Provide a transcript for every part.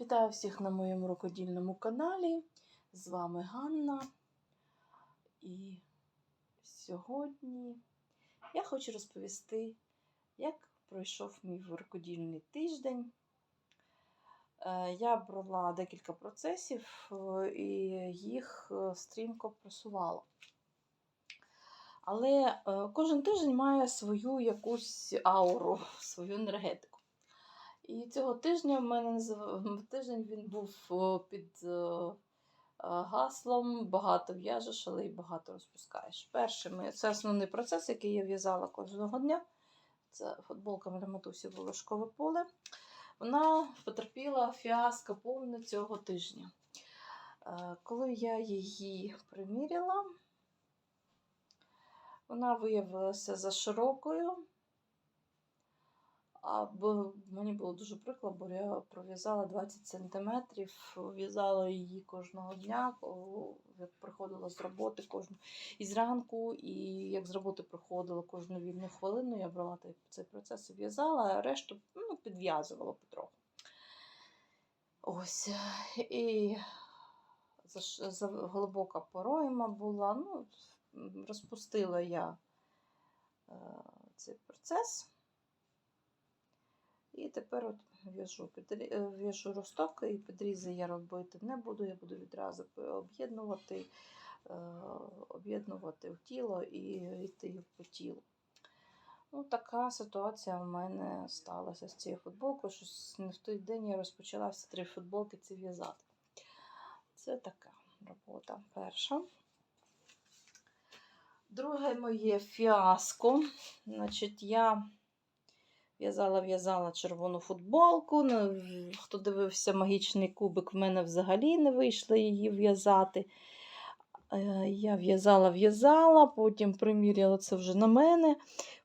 Вітаю всіх на моєму рукодільному каналі. З вами Ганна. І сьогодні я хочу розповісти, як пройшов мій рукодільний тиждень. Е, Я брала декілька процесів е, і їх е, стрімко просувала. Але кожен тиждень має свою якусь ауру, свою енергетику. І цього тижня в мене тиждень він був під е, е, гаслом багато в'яжеш, але й багато розпускаєш. Перший ми- це основний процес, який я в'язала кожного дня. Це футболка для матусі волошкове поле. Вона потерпіла фіаско повне цього тижня. Е, Коли я її приміряла, вона виявилася за широкою. А бо мені було дуже прикро, бо я пров'язала 20 сантиметрів, в'язала її кожного дня, як приходила з роботи кожну і зранку, і як з роботи приходила кожну вільну хвилину, я брала цей процес і в'язала, а решту ну, підв'язувала потроху. Ось. І за глибока поройма була. Ну, розпустила я е, цей процес. І тепер от в'яжу, е, в'яжу росток і підрізи я робити не буду. Я буду відразу об'єднувати, е, об'єднувати в тіло і йти по тілу. Ну, така ситуація в мене сталася з цією футболкою. що не в той день я розпочала всі три футболки ці в'язати. Це така робота перша. Друге моє фіаско. Значить, я в'язала, в'язала червону футболку. Ну, Хто дивився магічний кубик, в мене взагалі не вийшло її в'язати. Е, Я в'язала, в'язала, потім приміряла це вже на мене.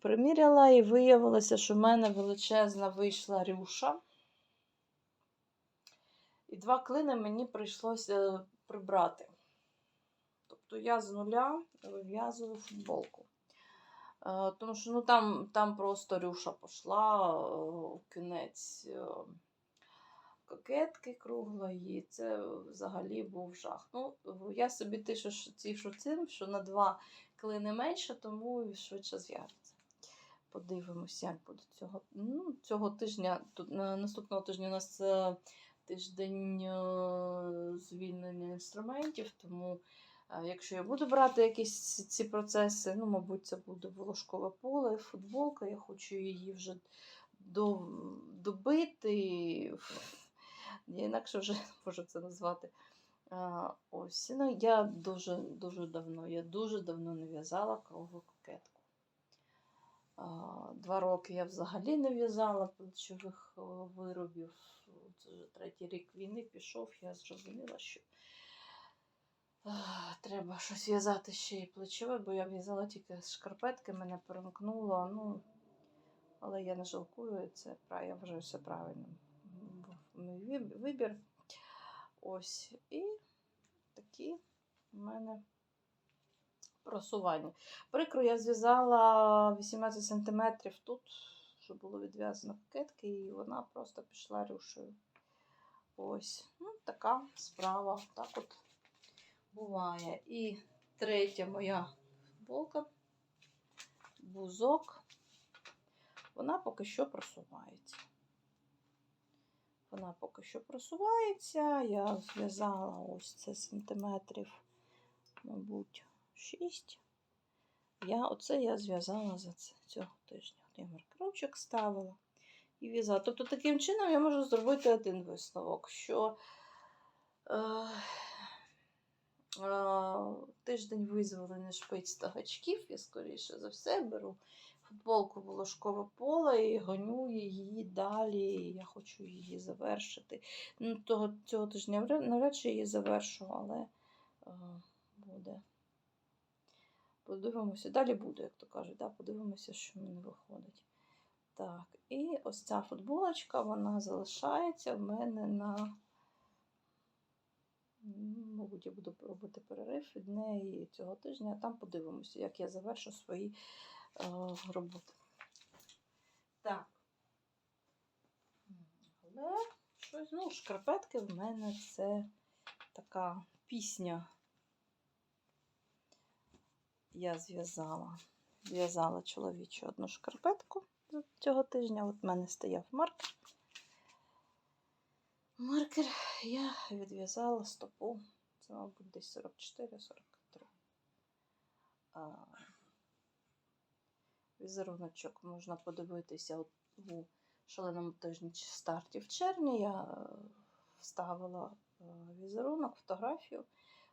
Приміряла і виявилося, що в мене величезна вийшла рюша. І два клини мені прийшлося прибрати. Тобто я з нуля вив'язую футболку. Е, Тому що ну, там, там просто рюша пішла е, кінець е, кокетки круглої. Це взагалі був жах. Ну, я собі тишу тішу цим, що на два клини менше, тому швидше зв'яжеться. Подивимося, як буде цього, ну, цього тижня. Наступного тижня у нас тиждень звільнення інструментів, тому Якщо я буду брати якісь ці процеси, ну, мабуть, це буде волошкове поле, футболка. Я хочу її вже до, добити. Я інакше вже можу це назвати. А, ось. Ну, я дуже дуже давно, я дуже давно не в'язала круглу кокетку. А, два роки я взагалі не в'язала плечових виробів. Це вже третій рік війни пішов, я зрозуміла, що Треба щось в'язати ще й плечове, бо я в'язала тільки з шкарпетки, мене перемкнуло. Ну, але я не жалкую, це я вважаю все правильним. Був мій вибір. Ось. І такі в мене просування. Прикро я зв'язала 18 см тут, щоб було відв'язано кокетки, і вона просто пішла рюшею. Ось. Ну, така справа. Так от буває. І третя моя футболка, бузок, вона поки що просувається. Вона поки що просувається. Я зв'язала ось це сантиметрів, мабуть, 6. Я, оце я зв'язала за це, цього тижня. Я маркерочок ставила і в'язала. Тобто таким чином я можу зробити один висновок, що е, тиждень визволений шпиць та гачків, я скоріше за все беру футболку волошкове поле і гоню її далі. Я хочу її завершити. Ну, того, цього тижня навряд чи її завершу, але е, буде. Подивимося. Далі буде, як то кажуть, да? подивимося, що в мене виходить. Так, і ось ця футболочка, вона залишається в мене на. Мабуть, я буду робити перерив від неї цього тижня, а там подивимося, як я завершу свої е, роботи. Так. Але щось. Ну, шкарпетки в мене це така пісня. Я зв'язала. Зв'язала чоловічу одну шкарпетку цього тижня. От в мене стояв маркер. Маркер я відв'язала стопу. Це, мабуть, десь 44-43. А, Візеруночок можна подивитися у шаленому тижні старті в червні. Я вставила е, візерунок, фотографію.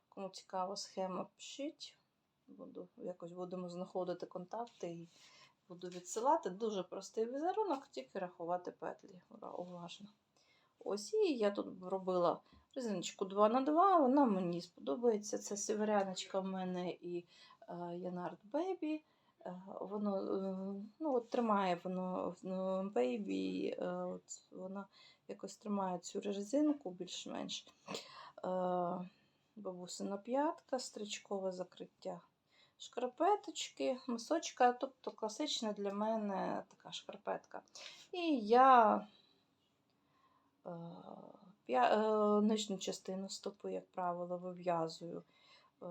Кому цікава схема, пишіть. Буду, якось будемо знаходити контакти і буду відсилати. Дуже простий візерунок, тільки рахувати петлі. Уважно. Ось і я тут робила резиночку 2 на 2 вона мені сподобається. Це северяночка в мене і е, Янард Бейбі. Е, Воно е, ну, от тримає воно бейбі, от вона якось тримає цю резинку більш-менш. Бабусина п'ятка, стрічкове закриття. Шкарпеточки, мисочка, тобто класична для мене така шкарпетка. І я нижню частину стопи, як правило, вив'язую е,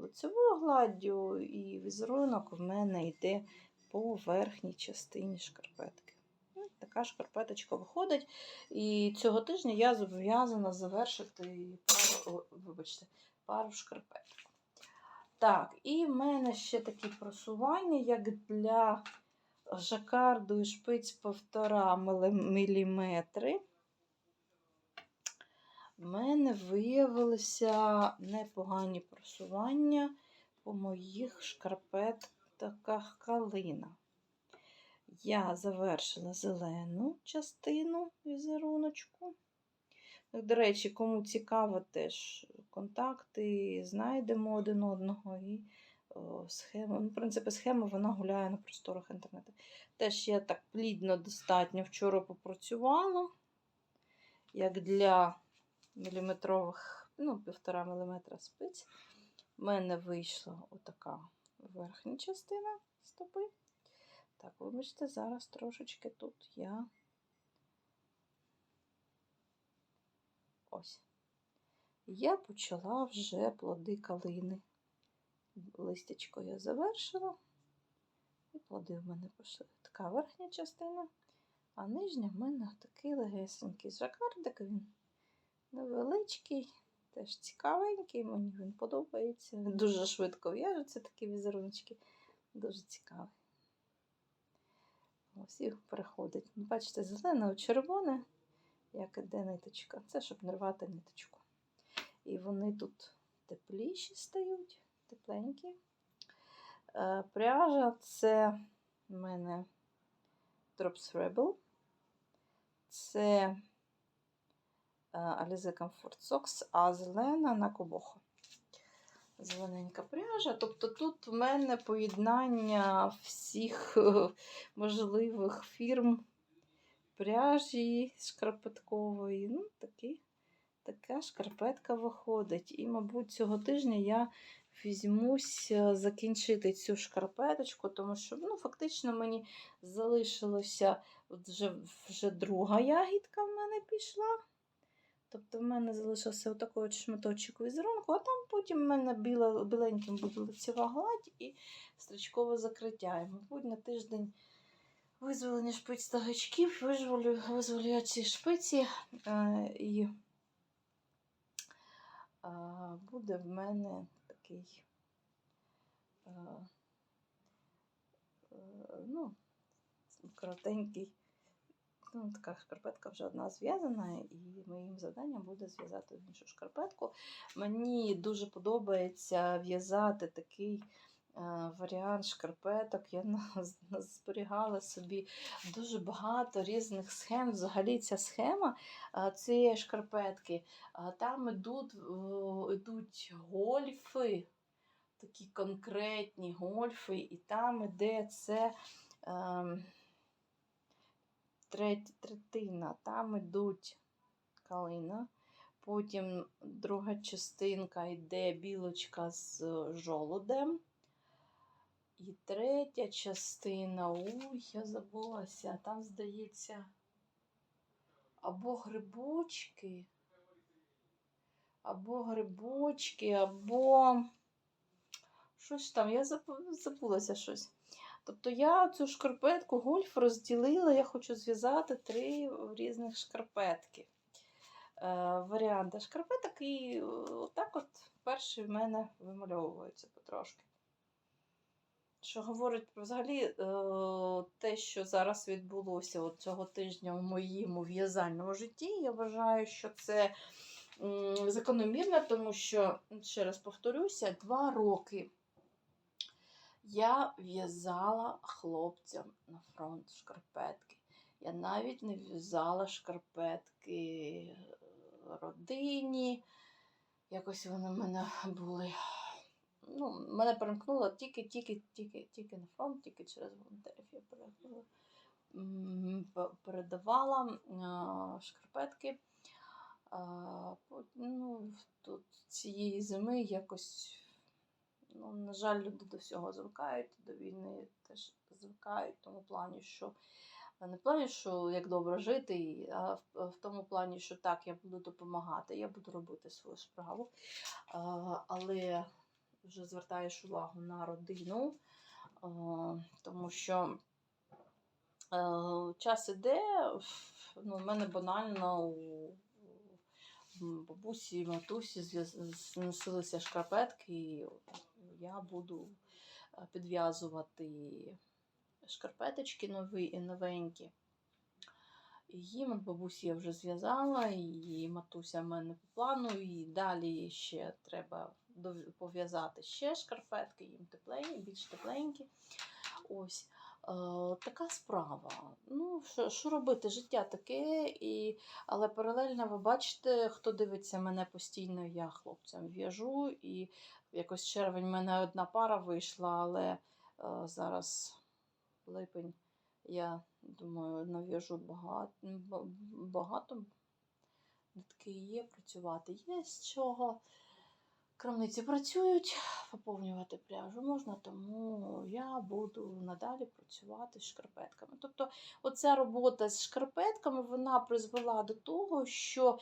лицевою гладдю, і візерунок в мене йде по верхній частині шкарпетки. Ну, Така шкарпеточка виходить. І цього тижня я зобов'язана завершити пару, вибачте, пару шкарпеток. Так, і в мене ще такі просування, як для жакарду і шпиць 1,5 мм. В мене виявилися непогані просування по моїх шкарпетках калина. Я завершила зелену частину візеруночку. До речі, кому цікаво, теж контакти, знайдемо один одного і о, схему. Ну, в принципі, схема вона гуляє на просторах інтернету. Теж я так плідно достатньо вчора попрацювала, як для міліметрових, ну, півтора міліметра спиць. У мене вийшла отака верхня частина стопи. Так, вибачте, зараз трошечки тут я. Ось. Я почала вже плоди калини. Листячко я завершила. І плоди в мене пішли. Така верхня частина, а нижня в мене такий легесенький жакардик. Він невеличкий, теж цікавенький, мені він подобається. Дуже швидко в'яжеться такі візеруночки. Дуже цікавий. Ось і переходить. Бачите, зелене у червоне, як іде ниточка. Це щоб не рвати ниточку. І вони тут тепліші стають, тепленькі. Е, Пряжа це в мене Drops Rebel. Це Alize Comfort Socks, а зелена на кобохо. Зелененька пряжа. Тобто тут в мене поєднання всіх е, можливих фірм пряжі шкарпеткової. Ну, такий, така шкарпетка виходить. І, мабуть, цього тижня я візьмусь е, закінчити цю шкарпеточку, тому що ну, фактично мені залишилося вже, вже друга ягідка в мене пішла. Тобто в мене залишився отакий от шматочок візерунку, а там потім в мене біла, біленьким буде лицева гладь і стрічкове закриття. І, мабуть, на тиждень визволення шпиць та гачків, визволю, визволю я ці шпиці е, і е, буде в мене такий е, е, ну, коротенький. Ну, така шкарпетка вже одна зв'язана, і моїм завданням буде зв'язати іншу шкарпетку. Мені дуже подобається в'язати такий е, варіант шкарпеток. Я зберігала собі дуже багато різних схем. Взагалі ця схема е, цієї шкарпетки, е, там ідуть, е, ідуть гольфи, такі конкретні гольфи, і там іде це. Третя третина, там ідуть калина. Потім друга частинка йде білочка з жолудем. І третя частина, ой, я забулася, там, здається, або грибочки, або грибочки, або щось там. Я забулася щось. Тобто я цю шкарпетку гольф розділила, я хочу зв'язати три різних шкарпетки. Е, варіанти шкарпеток, і е, отак от перший в мене вимальовується потрошки. Що говорить про взагалі е, те, що зараз відбулося от цього тижня в моєму в'язальному житті, я вважаю, що це закономірно, тому що, ще раз повторюся, два роки я в'язала хлопцям на фронт шкарпетки. Я навіть не в'язала шкарпетки родині. Якось вони в мене були. Ну, мене перемкнуло тільки, тільки, на фронт, тільки через волонтерів я перемкнула. Передавала шкарпетки. Ну, тут цієї зими якось, ну, на жаль, люди до всього звикають, до війни теж звикають, в тому плані, що не в плані, що як добре жити, а в, тому плані, що так, я буду допомагати, я буду робити свою справу. Але вже звертаєш увагу на родину, тому що час іде, ну, в мене банально у бабусі матусі зносилися шкарпетки, я буду е, підв'язувати шкарпеточки нові, новенькі. І їм от бабусі я вже зв'язала, і матуся в мене по плану, і далі ще треба пов'язати ще шкарпетки, їм тепленькі, більш тепленькі. Ось. Е, така справа. Ну, що, робити? Життя таке, і... але паралельно ви бачите, хто дивиться мене постійно, я хлопцям в'яжу. І якось червень в мене одна пара вийшла, але е, зараз липень я думаю, нав'яжу багато, багато нитки є працювати. Є з чого. Крамниці працюють, поповнювати пряжу можна, тому я буду надалі працювати з шкарпетками. Тобто, оця робота з шкарпетками вона призвела до того, що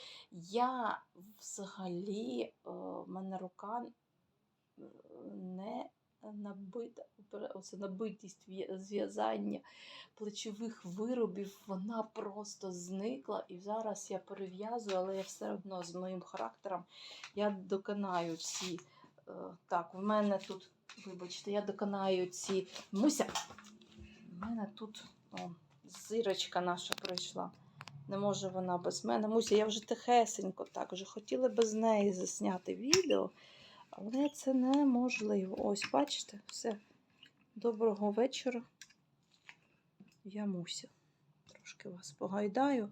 я взагалі, е, в мене рука е, не набита, оце набитість зв'язання плечових виробів, вона просто зникла. І зараз я перев'язую, але я все одно з моїм характером я доконаю ці. е, Так, в мене тут, вибачте, я доконаю ці. Муся! В мене тут о, зірочка наша прийшла. Не може вона без мене. Муся, я вже тихесенько так, вже хотіла без неї засняти відео, але це неможливо. Ось, бачите, все. Доброго вечора. Я Муся. Трошки вас погайдаю.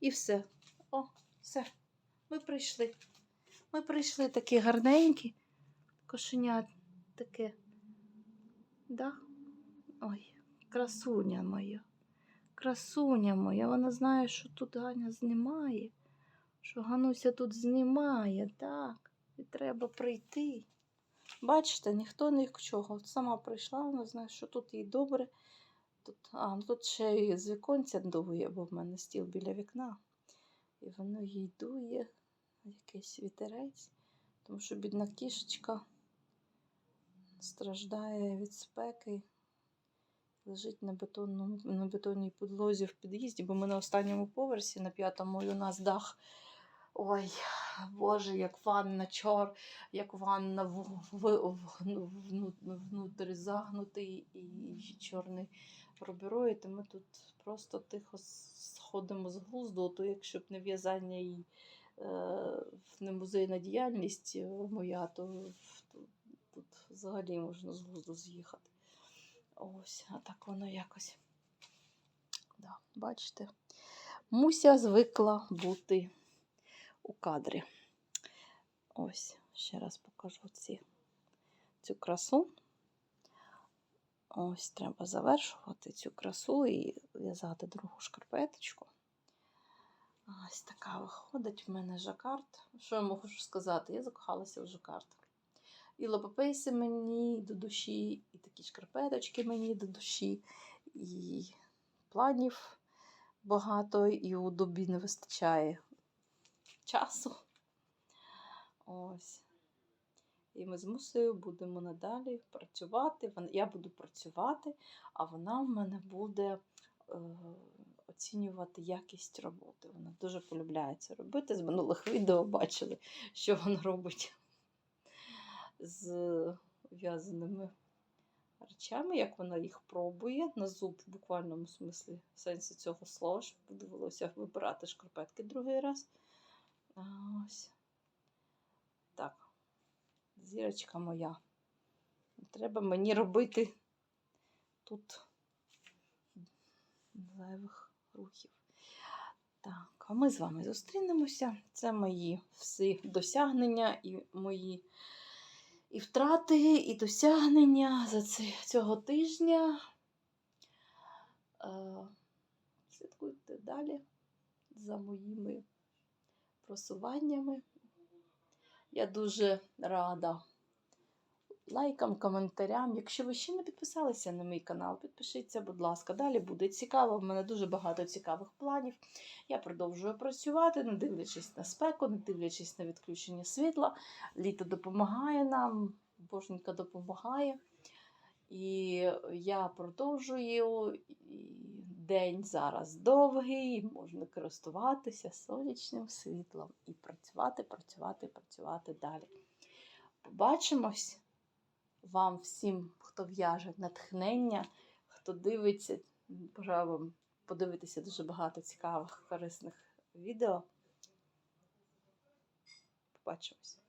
І все. О, все. Ми прийшли. Ми прийшли такі гарненькі. Кошенят таке. Да? Ой, красуня моя. Красуня моя. Вона знає, що тут Ганя знімає. Що Гануся тут знімає, так. І треба прийти. Бачите, ніхто нічого. Сама прийшла, вона знає, що тут їй добре. Тут, а, ну тут ще й з віконця дує, бо в мене стіл біля вікна. І воно їй дує якийсь вітерець, тому що бідна кішечка страждає від спеки, лежить на, бетонному, на бетонній підлозі в під'їзді, бо ми на останньому поверсі, на п'ятому і у нас дах. Ой, Боже, як ванна чор, як ванна в, в, в, вну- внутрі загнутий і чорний пробіроїд. І ми тут просто тихо сходимо з глузду, то якщо б не в'язання і е, не музейна діяльність е, моя, то тут, тут взагалі можна з глузду з'їхати. Ось, а так воно якось. Да, бачите, Муся звикла бути у кадрі. Ось, ще раз покажу ці, цю красу. Ось треба завершувати цю красу і в'язати другу шкарпеточку. Ось така виходить в мене жакард. Що я можу сказати? Я закохалася в жакард. І лопопейси мені до душі, і такі шкарпеточки мені до душі, і планів багато, і у добі не вистачає часу. Ось. І ми з Мусею будемо надалі працювати. Я буду працювати, а вона в мене буде е, оцінювати якість роботи. Вона дуже полюбляє це робити. З минулих відео бачили, що вона робить з в'язаними речами, як вона їх пробує на зуб в буквальному смислі в сенсі цього слова, щоб довелося вибирати шкарпетки другий раз. Ось. Так. Зірочка моя. Треба мені робити тут зайвих рухів. Так, а ми з вами зустрінемося. Це мої всі досягнення і мої і втрати, і досягнення за цього тижня. Е, Слідкуйте далі за моїми просуваннями. Я дуже рада лайкам, коментарям. Якщо ви ще не підписалися на мій канал, підпишіться, будь ласка. Далі буде цікаво. В мене дуже багато цікавих планів. Я продовжую працювати, не дивлячись на спеку, не дивлячись на відключення світла. Літо допомагає нам, боженька допомагає. І я продовжую. І день зараз довгий, можна користуватися сонячним світлом і працювати, працювати, працювати далі. Побачимось вам всім, хто в'яже натхнення, хто дивиться, бажаю вам подивитися дуже багато цікавих, корисних відео. Побачимось.